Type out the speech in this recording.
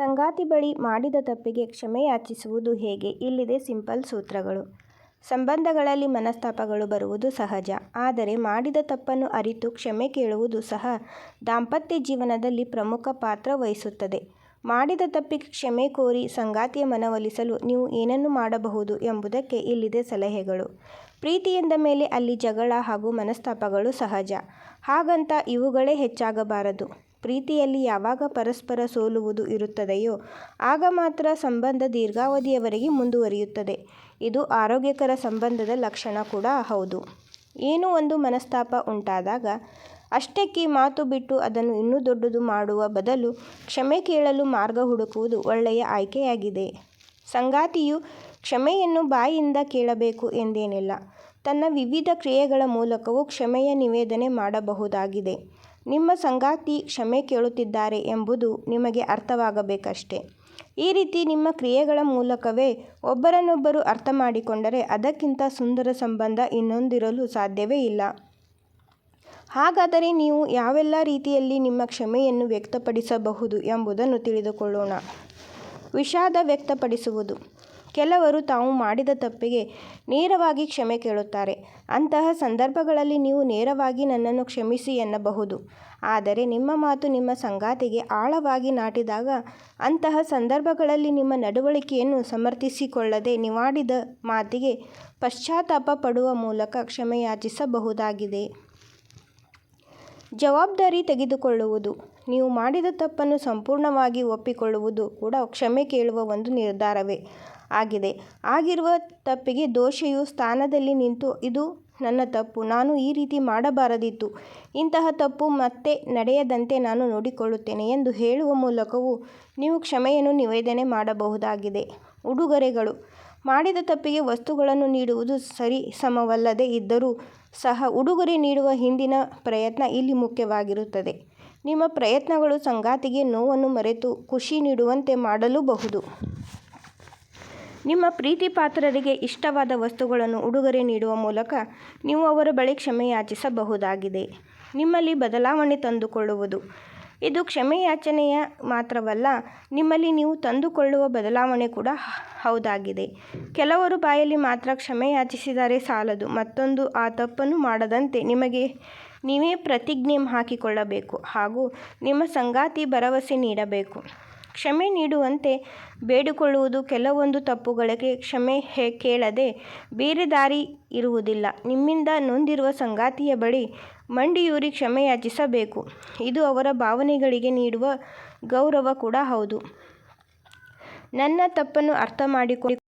ಸಂಗಾತಿ ಬಳಿ ಮಾಡಿದ ತಪ್ಪಿಗೆ ಕ್ಷಮೆಯಾಚಿಸುವುದು ಹೇಗೆ ಇಲ್ಲಿದೆ ಸಿಂಪಲ್ ಸೂತ್ರಗಳು. ಸಂಬಂಧಗಳಲ್ಲಿ ಮನಸ್ತಾಪಗಳು ಬರುವುದು ಸಹಜ. ಆದರೆ ಮಾಡಿದ ತಪ್ಪನ್ನು ಅರಿತು ಕ್ಷಮೆ ಕೇಳುವುದು ಸಹ ದಾಂಪತ್ಯ ಜೀವನದಲ್ಲಿ ಪ್ರಮುಖ ಪಾತ್ರ ವಹಿಸುತ್ತದೆ. ಮಾಡಿದ ತಪ್ಪಿಗೆ ಕ್ಷಮೆ ಕೋರಿ ಸಂಗಾತಿಯ ಮನವೊಲಿಸಲು ನೀವು ಏನನ್ನು ಮಾಡಬಹುದು ಎಂಬುದಕ್ಕೆ ಇಲ್ಲಿದೆ ಸಲಹೆಗಳು. ಪ್ರೀತಿಯಿಂದ ಮೇಲೆ ಅಲ್ಲಿ ಜಗಳ ಹಾಗೂ ಮನಸ್ತಾಪಗಳು ಸಹಜ. ಹಾಗಂತ ಇವುಗಳೇ ಹೆಚ್ಚಾಗಬಾರದು. ಪ್ರೀತಿಯಲ್ಲಿ ಯಾವಾಗ ಪರಸ್ಪರ ಸೋಲುವುದು ಇರುತ್ತದೆಯೋ, ಆಗ ಮಾತ್ರ ಸಂಬಂಧ ದೀರ್ಘಾವಧಿಯವರೆಗೆ ಮುಂದುವರಿಯುತ್ತದೆ. ಇದು ಆರೋಗ್ಯಕರ ಸಂಬಂಧದ ಲಕ್ಷಣ ಕೂಡ ಹೌದು. ಏನು ಒಂದು ಮನಸ್ತಾಪ ಉಂಟಾದಾಗ ಅಷ್ಟಕ್ಕೇ ಮಾತು ಬಿಟ್ಟು ಅದನ್ನು ಇನ್ನೂ ದೊಡ್ಡದು ಮಾಡುವ ಬದಲು ಕ್ಷಮೆ ಕೇಳಲು ಮಾರ್ಗ ಹುಡುಕುವುದು ಒಳ್ಳೆಯ ಆಯ್ಕೆಯಾಗಿದೆ. ಸಂಗಾತಿಯು ಕ್ಷಮೆಯನ್ನು ಬಾಯಿಯಿಂದ ಕೇಳಬೇಕು ಎಂದೇನಿಲ್ಲ. ತನ್ನ ವಿವಿಧ ಕ್ರಿಯೆಗಳ ಮೂಲಕವೂ ಕ್ಷಮೆಯ ನಿವೇದನೆ ಮಾಡಬಹುದಾಗಿದೆ. ನಿಮ್ಮ ಸಂಗಾತಿ ಕ್ಷಮೆ ಕೇಳುತ್ತಿದ್ದಾರೆ ಎಂಬುದು ನಿಮಗೆ ಅರ್ಥವಾಗಬೇಕಷ್ಟೆ. ಈ ರೀತಿ ನಿಮ್ಮ ಕ್ರಿಯೆಗಳ ಮೂಲಕವೇ ಒಬ್ಬರನ್ನೊಬ್ಬರು ಅರ್ಥ ಮಾಡಿಕೊಂಡರೆ ಅದಕ್ಕಿಂತ ಸುಂದರ ಸಂಬಂಧ ಇನ್ನೊಂದಿರಲು ಸಾಧ್ಯವೇ ಇಲ್ಲ. ಹಾಗಾದರೆ ನೀವು ಯಾವೆಲ್ಲ ರೀತಿಯಲ್ಲಿ ನಿಮ್ಮ ಕ್ಷಮೆಯನ್ನು ವ್ಯಕ್ತಪಡಿಸಬಹುದು ಎಂಬುದನ್ನು ತಿಳಿದುಕೊಳ್ಳೋಣ. ವಿಷಾದ ವ್ಯಕ್ತಪಡಿಸುವುದು. ಕೆಲವರು ತಾವು ಮಾಡಿದ ತಪ್ಪಿಗೆ ನೇರವಾಗಿ ಕ್ಷಮೆ ಕೇಳುತ್ತಾರೆ. ಅಂತಹ ಸಂದರ್ಭಗಳಲ್ಲಿ ನೀವು ನೇರವಾಗಿ ನನ್ನನ್ನು ಕ್ಷಮಿಸಿ ಎನ್ನಬಹುದು. ಆದರೆ ನಿಮ್ಮ ಮಾತು ನಿಮ್ಮ ಸಂಗಾತಿಗೆ ಆಳವಾಗಿ ನಾಟಿದಾಗ ಅಂತಹ ಸಂದರ್ಭಗಳಲ್ಲಿ ನಿಮ್ಮ ನಡವಳಿಕೆಯನ್ನು ಸಮರ್ಥಿಸಿಕೊಳ್ಳದೆ ನೀವಾಡಿದ ಮಾತಿಗೆ ಪಶ್ಚಾತ್ತಾಪ ಪಡುವ ಮೂಲಕ ಕ್ಷಮೆಯಾಚಿಸಬಹುದಾಗಿದೆ. ಜವಾಬ್ದಾರಿ ತೆಗೆದುಕೊಳ್ಳುವುದು. ನೀವು ಮಾಡಿದ ತಪ್ಪನ್ನು ಸಂಪೂರ್ಣವಾಗಿ ಒಪ್ಪಿಕೊಳ್ಳುವುದು ಕೂಡ ಕ್ಷಮೆ ಕೇಳುವ ಒಂದು ನಿರ್ಧಾರವೇ ಆಗಿದೆ. ಆಗಿರುವ ತಪ್ಪಿಗೆ ದೋಷಿಯು ಸ್ಥಾನದಲ್ಲಿ ನಿಂತು ಇದು ನನ್ನ ತಪ್ಪು, ನಾನು ಈ ರೀತಿ ಮಾಡಬಾರದಿತ್ತು, ಇಂತಹ ತಪ್ಪು ಮತ್ತೆ ನಡೆಯದಂತೆ ನಾನು ನೋಡಿಕೊಳ್ಳುತ್ತೇನೆ ಎಂದು ಹೇಳುವ ಮೂಲಕವೂ ನೀವು ಕ್ಷಮೆಯನ್ನು ನಿವೇದನೆ ಮಾಡಬಹುದಾಗಿದೆ. ಉಡುಗೊರೆಗಳು. ಮಾಡಿದ ತಪ್ಪಿಗೆ ವಸ್ತುಗಳನ್ನು ನೀಡುವುದು ಸರಿ ಸಮವಲ್ಲದೆ ಇದ್ದರೂ ಸಹ ಉಡುಗೊರೆ ನೀಡುವ ಹಿಂದಿನ ಪ್ರಯತ್ನ ಇಲ್ಲಿ ಮುಖ್ಯವಾಗಿರುತ್ತದೆ. ನಿಮ್ಮ ಪ್ರಯತ್ನಗಳು ಸಂಗಾತಿಗೆ ನೋವನ್ನು ಮರೆತು ಖುಷಿ ನೀಡುವಂತೆ ಮಾಡಲೂಬಹುದು. ನಿಮ್ಮ ಪ್ರೀತಿಪಾತ್ರರಿಗೆ ಇಷ್ಟವಾದ ವಸ್ತುಗಳನ್ನು ಉಡುಗೊರೆ ನೀಡುವ ಮೂಲಕ ನೀವು ಅವರ ಬಳಿ ಕ್ಷಮೆಯಾಚಿಸಬಹುದಾಗಿದೆ. ನಿಮ್ಮಲ್ಲಿ ಬದಲಾವಣೆ ತಂದುಕೊಳ್ಳುವುದು. ಇದು ಕ್ಷಮೆಯಾಚನೆಯ ಮಾತ್ರವಲ್ಲ, ನಿಮ್ಮಲ್ಲಿ ನೀವು ತಂದುಕೊಳ್ಳುವ ಬದಲಾವಣೆ ಕೂಡ ಹೌದಾಗಿದೆ. ಕೆಲವರು ಬಾಯಲ್ಲಿ ಮಾತ್ರ ಕ್ಷಮೆಯಾಚಿಸಿದರೆ ಸಾಲದು, ಮತ್ತೊಂದು ಆ ತಪ್ಪನ್ನು ಮಾಡದಂತೆ ನಿಮಗೆ ನೀವೇ ಪ್ರತಿಜ್ಞೆ ಹಾಕಿಕೊಳ್ಳಬೇಕು ಹಾಗೂ ನಿಮ್ಮ ಸಂಗಾತಿ ಭರವಸೆ ನೀಡಬೇಕು. ಕ್ಷಮೆ ನೀಡುವಂತೆ ಬೇಡಿಕೊಳ್ಳುವುದು. ಕೆಲವೊಂದು ತಪ್ಪುಗಳಿಗೆ ಕ್ಷಮೆ ಹೇ ಕೇಳದೆ ಬೇರೆ ದಾರಿ ಇರುವುದಿಲ್ಲ. ನಿಮ್ಮಿಂದ ನೊಂದಿರುವ ಸಂಗಾತಿಯ ಬಳಿ ಮಂಡಿಯೂರಿ ಕ್ಷಮೆಯಾಚಿಸಬೇಕು. ಇದು ಅವರ ಭಾವನೆಗಳಿಗೆ ನೀಡುವ ಗೌರವ ಕೂಡ ಹೌದು. ನನ್ನ ತಪ್ಪನ್ನು ಅರ್ಥಮಾಡಿಕೊಂಡು